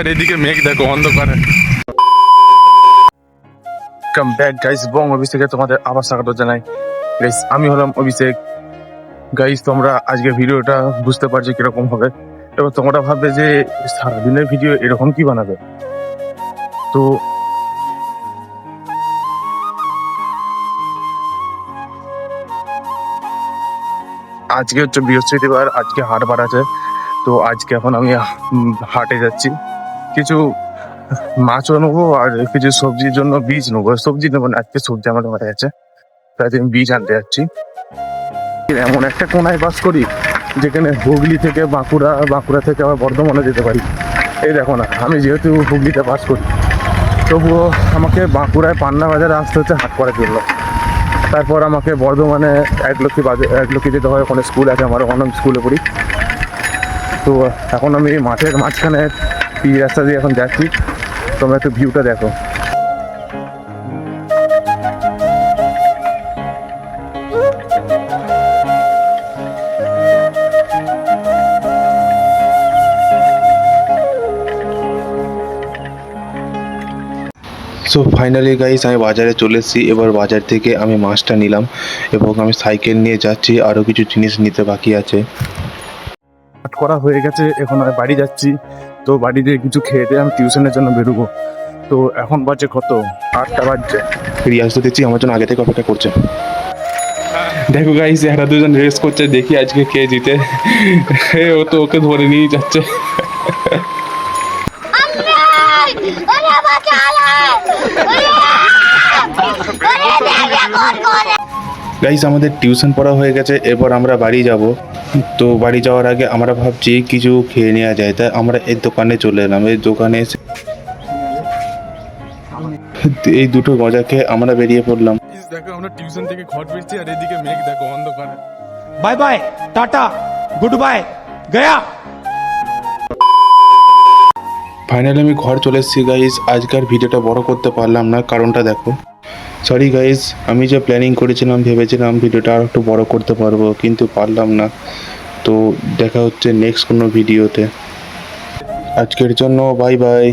আর এদিকে মেঘ দেখো, অন্ধকারে। কাম ব্যাক গাইস বং অভিষেকে তোমাদের আবার স্বাগত জানাই। গাইস আমি হলাম অভিষেক। গাইস তোমরা আজকে ভিডিওটা বুঝতে পারছ কীরকম হবে। এবার তোমরা ভাববে যে, সারাদিনের ভিডিও এরকম কি বানাবে? তো আজকে হচ্ছে বৃহস্পতিবার, আজকে হাট বার আছে তো আজকে এখন আমি হাটে যাচ্ছি। কিছু মাছও নেব আর কিছু সবজির জন্য বীজ নেব। সবজি নেব না, আজকে সবজি আমার ঘরে আছে। তাই আমি বীজ আনতে যাচ্ছি। এমন একটা কোনায় বাস করি, যেখানে হুগলি থেকে বাঁকুড়া বাঁকুড়া থেকে আবার বর্ধমানে যেতে পারি। এই দেখো না, আমি যেহেতু হুগলিতে বাস করি, তবুও আমাকে বাঁকুড়ায় পান্না বাজারে আসতে হচ্ছে হাট করার জন্য। তারপর আমাকে বর্ধমানে এক লক্ষ্মী বাজার, এক লক্ষ্মী যেতে হয়, ওখানে স্কুল আছে আমার ওখানে স্কুলে পড়ি। তো এখন আমি মাঠের মাঝখানে এই রাস্তা দিয়ে এখন যাচ্ছি। তোমরা একটু ভিউটা দেখো। সো ফাইনালি গাইস আমি বাজারে চলে এসেছি। এবার বাজার থেকে আমি মাছটা নিলাম এবং আমি সাইকেল নিয়ে যাচ্ছি। আরও কিছু জিনিস নিতে বাকি আছে। করা হয়ে গেছে। এখন আমি বাড়ি যাচ্ছি। তো বাড়িতে কিছু খেয়ে দিয়ে আমি টিউশনের জন্য বেরোবো। তো এখন বাজে কত? আটটা বাজছে। রিয়াজ তো দেখছি আমার জন্য আগে থেকে অপেক্ষা করছে। দেখো গাইস এরা দুজন রেস করছে দেখি আজকে কে জিতে। এ, ও তো ওকে ধরে নিয়ে যাচ্ছে ওরে বাঁচালে ওরে ওরে দেখে কোন করে গাইজ আমাদের টিউশন পড়া হয়ে গেছে এরপর আমরা বাড়ি যাব। তো বাড়ি যাওয়ার আগে আমরা ভাবছি কিছু খেয়ে নেওয়া যায়। তাই আমরা এই দোকানে চলে এলাম। এই দোকানে এসে এই দুটো গজা খেয়ে আমরা বেরিয়ে পড়লাম। দেখো আমরা টিউশন থেকে ফিরছি আর এদিকে মেঘ দেখো অন্ধকারে। Bye bye tata good bye Gaya finally আমি ঘর চলে এসেছি গাইস আজকের ভিডিওটা বড় করতে পারলাম না কারণটা দেখো। সরি গাইজ আমি যা প্ল্যানিং করেছিলাম, ভেবেছিলাম ভিডিওটা আর একটু বড় করতে পারব, কিন্তু পারলাম না। তো দেখা হচ্ছে নেক্সট কোনো ভিডিওতে আজকের জন্য বাই বাই